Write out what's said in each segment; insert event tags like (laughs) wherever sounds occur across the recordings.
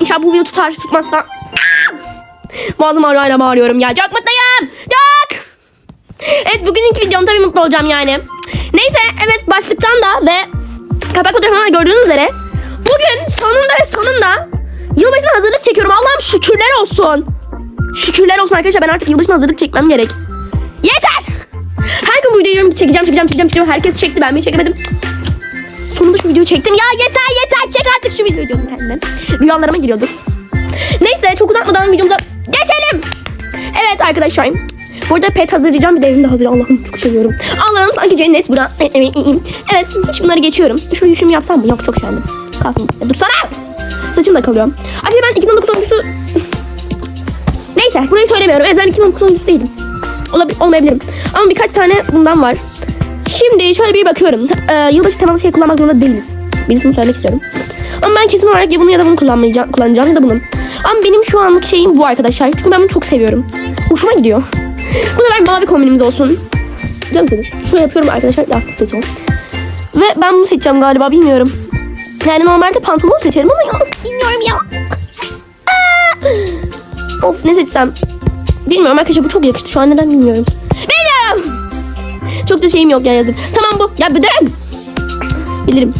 İnşallah bu video tutar tutmazsa. Boğazım ağrıyor hala bağırıyorum ya. Çok mutluyum. Çok. Evet bugünkü videom tabii mutlu olacağım yani. Neyse evet başlıktan da ve kapak fotoğrafından da gördüğünüz üzere bugün sonunda ve sonunda yılbaşına hazırlık çekiyorum. Allah'ım şükürler olsun. Şükürler olsun arkadaşlar ben artık yılbaşına hazırlık çekmem gerek. Yeter. Her gün bu videoyu çekeceğim çekeceğim çekeceğim çekeceğim. Herkes çekti ben mi çekemedim. Videoyu çektim. Ya yeter yeter çek artık şu videoyu diyordum kendime. Rüyalarıma giriyorduk. Neyse çok uzatmadan videomuza geçelim. Evet arkadaşlar. Burada pet hazırlayacağım. Bir de evimde hazır. Allah'ım çok seviyorum. Allah'ım sanki cennet bura. Evet hiç bunları geçiyorum. Şu yüşümü yapsam mı? Yok çok şendim. Kalsın. Ya, dursana. Saçım da kalıyor. Arkadaşlar ben 2019 oyuncusu... Neyse burayı söylemiyorum. Evet ben 2019 oyuncusu değilim. Olabilir, olmayabilirim. Ama birkaç tane bundan var. Şimdi şöyle bir bakıyorum. Ee, yılbaşı temalı şey kullanmak zorunda değiliz. Birisini söylemek istiyorum. Ama ben kesin olarak ya bunu ya da bunu kullanmayacağım, kullanacağım ya da bunu. Ama benim şu anlık şeyim bu arkadaşlar. Çünkü ben bunu çok seviyorum. Hoşuma gidiyor. Bu da ben mavi kombinimiz olsun. Mi kızım? Şuraya yapıyorum arkadaşlar. Lastik seçiyorum. Ve ben bunu seçeceğim galiba bilmiyorum. Yani normalde pantolon seçerim ama bilmiyorum ya. Of ne seçsem. Bilmiyorum arkadaşlar bu çok yakıştı. Şu an neden. Bilmiyorum. Çok da şeyim yok ya yazık. Tamam bu. Ya bıdırın. Bilirim.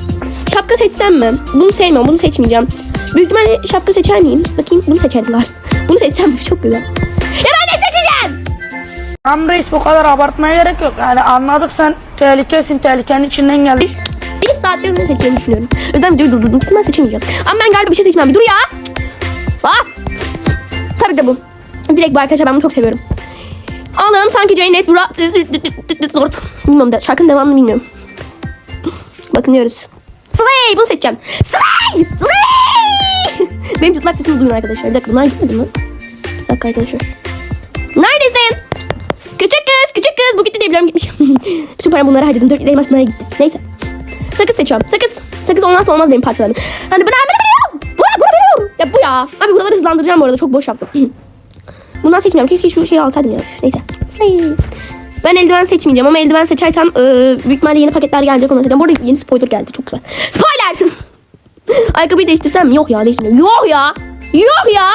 Şapka seçsem mi? Bunu sevmiyorum. Bunu seçmeyeceğim. Büyük ihtimalle şapka seçer miyim? Bakayım. Bunu seçerler. (laughs) Bunu seçsem mi? Çok güzel. Ya ben ne seçeceğim? Tamam reis bu kadar abartmaya gerek yok. Yani anladık sen tehlikesin tehlikenin içinden geldin. Bir saattir bunu seçeceğimi düşünüyorum. Yüzden videoyu durdurdum. Ben seçemeyeceğim. Ama ben galiba bir şey seçmem. Bir dur ya. Aa! Tabii de bu. Direkt bu arkadaşlar ben bunu çok seviyorum. Allah'ım sanki cennet bura... Zor. Bilmiyorum da şarkının devamını bilmiyorum. Bakınıyoruz. Slay! Bunu seçeceğim. Slay! Slay! Benim çıtlak sesimi duyun arkadaşlar. Bir dakika bunlar gitmedi mi? Bir dakika arkadaşlar. Neredesin? Küçük kız, küçük kız. Bu gitti diye biliyorum gitmiş. (laughs) Bütün paramı bunlara harcadım. 400 elmas bunlara gitti. Neyse. Sakız seçiyorum. Sakız. Sakız olmazsa olmaz benim parçalarım. Hani bana bana bana. Buna buna buna. Ya bu ya. Abi buraları hızlandıracağım bu arada. Çok boş yaptım. (clears throat) Bundan seçmiyorum. Keşke şu şeyi alsaydım ya. Neyse. Ben eldiven seçmeyeceğim ama eldiven seçersem e, büyük ihtimalle yeni paketler gelecek onu seçeceğim. Bu arada yeni spoiler geldi. Çok güzel. Spoiler! (laughs) Ayakkabıyı değiştirsem? Yok ya değiştirmiyorum. Yok ya. Yok ya.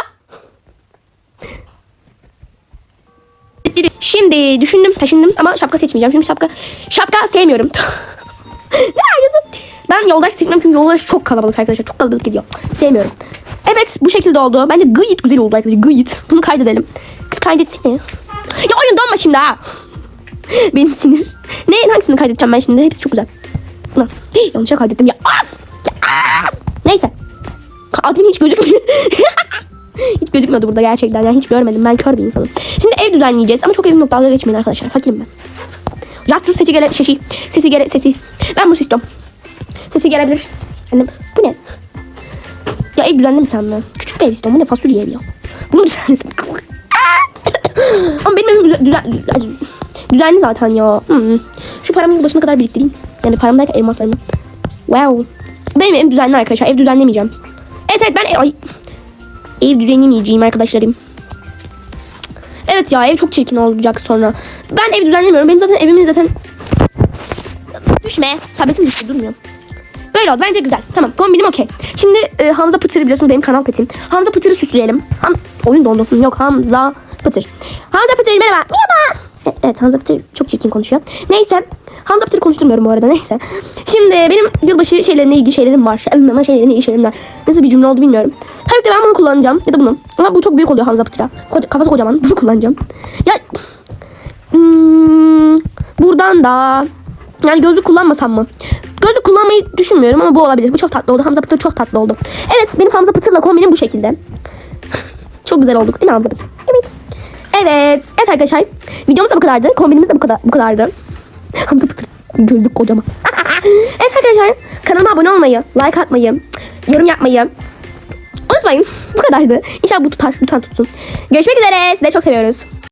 Şimdi düşündüm, taşındım ama şapka seçmeyeceğim. Çünkü şapka şapka sevmiyorum. (laughs) ne yapıyorsun? Ben yoldaş seçmem çünkü yoldaş çok kalabalık arkadaşlar. Çok kalabalık gidiyor. Sevmiyorum. Evet bu şekilde oldu. Bence gayet güzel oldu arkadaşlar. Gayet. Bunu kaydedelim. Kız kaydetsene. Ya oyun donma şimdi ha. (laughs) Benim sinir. Ne hangisini kaydedeceğim ben şimdi? Hepsi çok güzel. Ulan. Hii, yanlışa kaydettim ya. Af! Ya, af! Neyse. Admin hiç gözükmüyor. (laughs) hiç gözükmüyordu burada gerçekten. Yani hiç görmedim. Ben kör bir insanım. Şimdi ev düzenleyeceğiz ama çok evim yok. Dalga geçmeyin arkadaşlar. Fakirim ben. Ratçur sesi gele şeşi. Sesi gele sesi. Ben bunu istiyorum. Sesi gelebilir. Annem. Bu ne? Ya ev düzenlemişsem mi? Küçük bir ev istiyorum. Bu ne fasulye ev ya. Bunu düzenledim. (laughs) Ama benim evim düzen, düzen, düzen- düzenli zaten ya. Hmm. Şu paramı yılbaşına kadar biriktireyim. Yani param derken elmaslarımı. Wow. Benim evim düzenli arkadaşlar. Ev düzenlemeyeceğim. Evet evet ben ev, ay, ev düzenlemeyeceğim arkadaşlarım. Evet ya ev çok çirkin olacak sonra. Ben ev düzenlemiyorum. Benim zaten evimin zaten... Düşme. Sabetim düştü durmuyor. Böyle oldu. Bence güzel. Tamam. Kombinim okey. Şimdi e, Hamza Pıtır'ı biliyorsunuz benim kanal petim. Hamza Pıtır'ı süsleyelim. Ham Oyun dondu. Yok Hamza Pıtır. Hamza Pıtır merhaba. Merhaba. E, Evet Hamza Pıtır çok çirkin konuşuyor. Neyse. Hamza Pıtır konuşturmuyorum bu arada (laughs) neyse. Şimdi benim yılbaşı şeylerine ilgili şeylerim var. Ama şeylerine ilgili şeylerim var. Nasıl bir cümle oldu bilmiyorum. Tabii ki ben bunu kullanacağım. Ya da bunu. Ama bu çok büyük oluyor Hamza Pıtır'a. Ko- kafası kocaman. (laughs) Bunu kullanacağım. Ya Hmm, buradan da yani gözlük kullanmasam mı? Kullanmayı düşünmüyorum ama bu olabilir. Bu çok tatlı oldu. Hamza Pıtır çok tatlı oldu. Evet benim Hamza Pıtır'la kombinim bu şekilde. (laughs) çok güzel olduk değil mi Hamza Pıtır? Evet. Evet. Evet arkadaşlar. Videomuz da bu kadardı. Kombinimiz de bu kadar bu kadardı. (laughs) Hamza Pıtır gözlük kocaman. (laughs) evet arkadaşlar kanalıma abone olmayı, like atmayı, yorum yapmayı unutmayın. Bu kadardı. İnşallah bu tutar. Lütfen tutsun. Görüşmek üzere. Sizi çok seviyoruz.